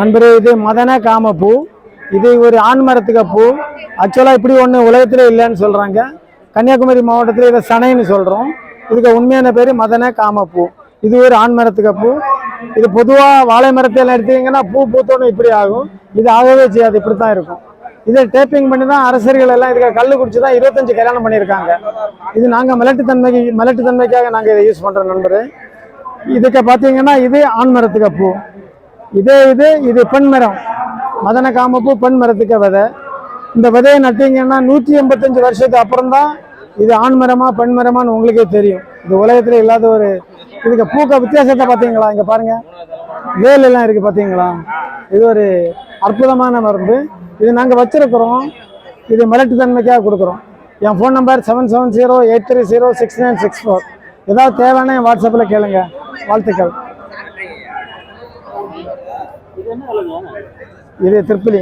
நண்பரே இது மதன காம பூ. இது ஒரு ஆண்மரத்துக்கு பூ. ஆக்சுவலாக இப்படி ஒன்று உலகத்தில் இல்லைன்னு சொல்கிறாங்க கன்னியாகுமரி மாவட்டத்தில் இதை சனைன்னு சொல்கிறோம் இதுக்கு உண்மையான பேர் மதன காம பூ. இது ஒரு ஆண்மரத்துக்கு பூ. இது பொதுவாக வாழை மரத்தில் எடுத்தீங்கன்னா பூ பூத்தோன்னு இப்படி ஆகும். இது ஆகவே செய்யாது இப்படி தான் இருக்கும். இதை டேப்பிங் பண்ணி தான் அரசர்கள் எல்லாம் இதுக்கு கல் குடிச்சு தான் இருபத்தஞ்சு கல்யாணம் பண்ணியிருக்காங்க. இது நாங்கள் மலட்டுத்தன்மைக்கு மிலட்டுத்தன்மைக்காக நாங்கள் இதை யூஸ் பண்ணுறோம் நண்பர். இதுக்கு பார்த்தீங்கன்னா இது ஆண்மரத்துக்கு பூ. இதே இது இது பெண் மரம் மதன காமப்பு பெண் மரத்துக்கு விதை. இந்த விதையை நட்டிங்கன்னா நூற்றி எண்பத்தஞ்சு வருஷத்துக்கு அப்புறம் தான் இது ஆண் மரமா பெண் மரமான்னு உங்களுக்கே தெரியும். இது உலகத்தில் இல்லாத ஒரு இதுக்கு பூக்க வித்தியாசத்தை பார்த்தீங்களா? இங்கே பாருங்க. வேல் எல்லாம் இருக்குது பார்த்தீங்களா? இது ஒரு அற்புதமான மருந்து. இது நாங்கள் வச்சிருக்கிறோம். இது மலட்டுத்தன்மைக்காக தன்மைக்காக கொடுக்குறோம். என் phone number seven seven zero eight three zero six nine six four ஏதாவது தேவைன்னா என் வாட்ஸ்அப்பில் கேளுங்க. வாழ்த்துக்கள். இது திருப்பலி